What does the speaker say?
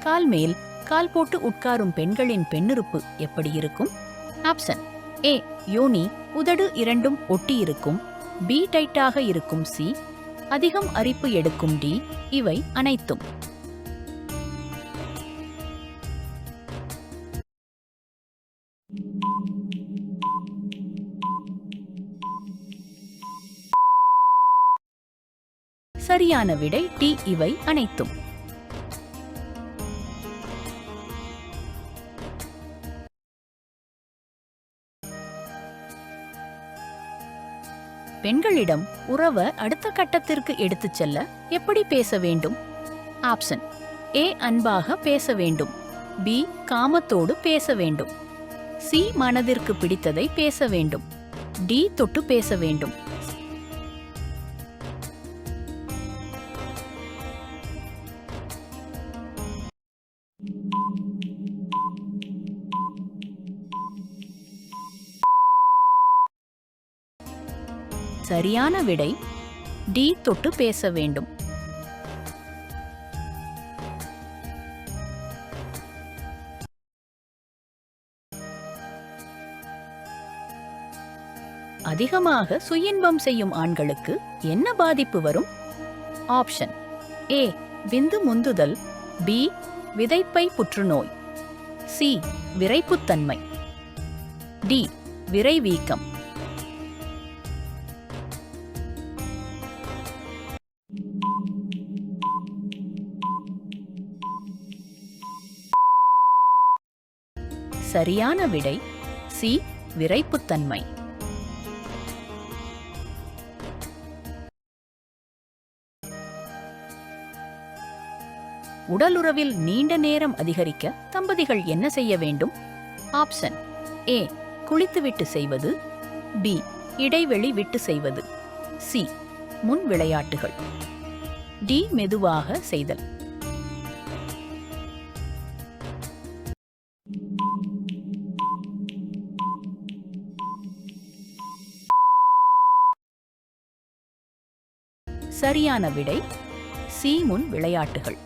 கால் மேல் கால் போட்டு உட்காரும் பெண்களின் பெண்ணுறுப்பு எப்படி இருக்கும்? ஆப்ஷன். ஏ. யோனி உதடு இரண்டும் ஒட்டி இருக்கும் பி. டைட்டாக இருக்கும் சி. அதிகம் அரிப்பு எடுக்கும் டி. இவை அனைத்தும். சரியான விடை டி. இவை அனைத்தும். பெண்களிடம் உறவை அடுத்த கட்டத்திற்கு எடுத்துச் செல்ல எப்படி பேச வேண்டும்? ஆப்ஷன். ஏ அன்பாக பேச வேண்டும். பி காமத்தோடு பேச வேண்டும். சி மனதிற்கு பிடித்ததை பேச வேண்டும். டி தொட்டு பேச வேண்டும். சரியான விடை டி தொட்டு பேச வேண்டும். அதிகமாக சுயின்பம் செய்யும் ஆண்களுக்கு என்ன பாதிப்பு வரும்? ஆப்ஷன் ஏ விந்து முந்துதல். பி விதைப்பை புற்றுநோய். சி விரைப்புத்தன்மை. டி விரைவீக்கம் சரியான விடை சி விரைப்புத்தன்மை உடலுறவில் நீண்ட நேரம் அதிகரிக்க தம்பதிகள் என்ன செய்ய வேண்டும்? ஆப்ஷன் ஏ குளித்துவிட்டு செய்வது. பி இடைவெளி விட்டு செய்வது. சி முன் விளையாட்டுகள். டி மெதுவாக செய்தல். சரியான விடை சீமுன் விளையாட்டுகள்.